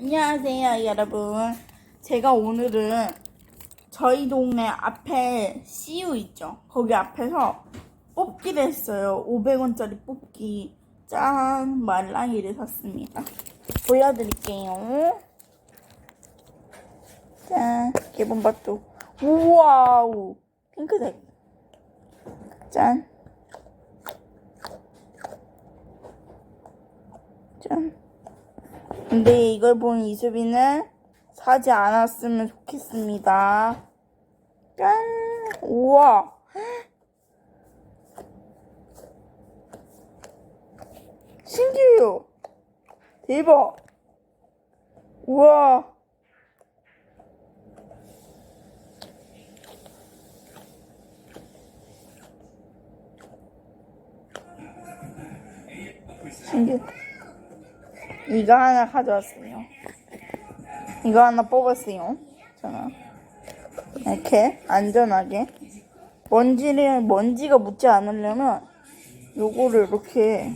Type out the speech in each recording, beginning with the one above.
안녕하세요, 여러분. 제가 오늘은 저희 동네 앞에 CU 있죠? 거기 앞에서 뽑기를 했어요. 500원짜리 뽑기. 짠! 말랑이를 샀습니다. 보여드릴게요. 짠! 개봉밭도. 우와우! 핑크색. 짠. 짠. 근데 이걸 본 이수빈은 사지 않았으면 좋겠습니다. 짠! 우와! 신기해요! 대박! 우와! 신기해. 이거 하나 가져왔어요. 이거 하나 뽑았어요. 저는 이렇게 안전하게 먼지를 먼지가 묻지 않으려면 요거를 이렇게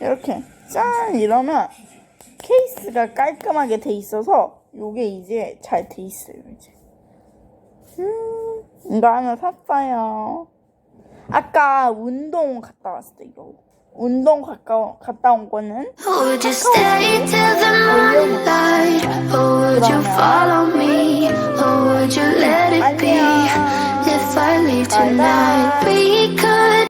이렇게 짠 이러면 케이스가 깔끔하게 돼 있어서 요게 이제 잘 돼 있어요 이제. 음 이거 하나 샀어요. 아까 운동 갔다 왔을 때 이거 운동 갔다, 갔다 온 거는 Would you stay